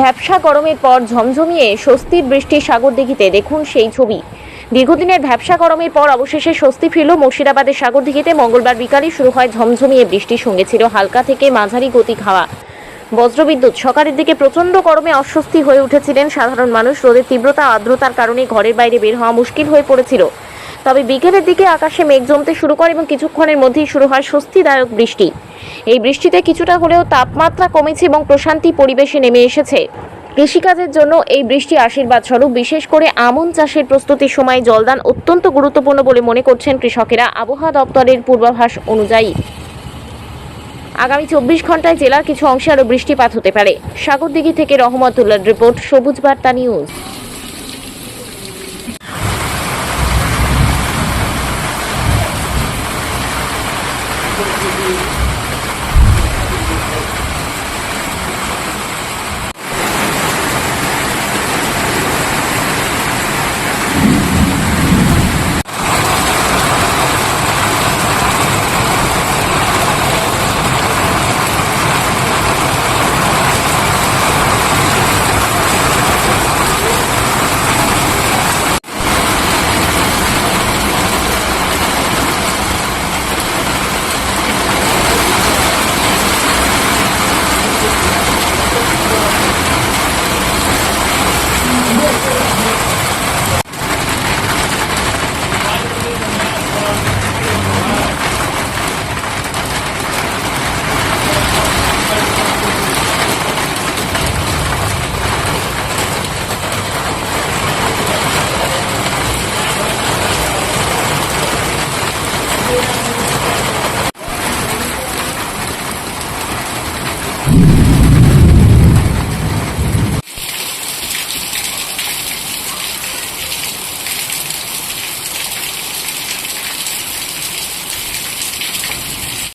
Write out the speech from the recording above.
ভ্যাবসা গরমের পর ঝমঝমিয়ে স্বস্তির বৃষ্টি সাগরদিঘিতে দেখুন সেই ছবি। দীর্ঘদিনের ভ্যাবসা গরমের পর অবশেষে স্বস্তি ফিরল মুর্শিদাবাদের সাগরদিঘিতে মঙ্গলবার বিকালে শুরু হয় ঝমঝমিয়ে বৃষ্টির সঙ্গে ছিল হালকা থেকে মাঝারি গতি খাওয়া। বজ্রবিদ্যুৎ সকালের দিকে প্রচণ্ড গরমে অস্বস্তি হয়ে উঠেছিলেন সাধারণ মানুষ। রোদের তীব্রতা, আর্দ্রতার কারণে ঘরের বাইরে বের হওয়া মুশকিল হয়ে পড়েছিল। তবে বিকেলের দিকে আকাশে মেঘ জমতে শুরু করে এবং কিছুক্ষণের মধ্যেই শুরু হয় স্বস্তিদায়ক বৃষ্টি। এই বৃষ্টিতে কিছুটা হলেও তাপমাত্রা কমেছে এবং প্রশান্তি পরিবেশে নেমে এসেছে। কৃষিকাজের জন্য এই বৃষ্টি আশীর্বাদ স্বরূপ, বিশেষ করে আমন চাষের প্রস্তুতির সময় জলদান অত্যন্ত গুরুত্বপূর্ণ বলে মনে করছেন কৃষকেরা, আবহাওয়া দপ্তরের পূর্বাভাস অনুযায়ী। আগামী চব্বিশ ঘন্টায় জেলার কিছু অংশে আরও বৃষ্টিপাত হতে পারে। সাগরদিঘি থেকে রহমতুল্লাহ রিপোর্ট, সবুজ বার্তা নিউজ।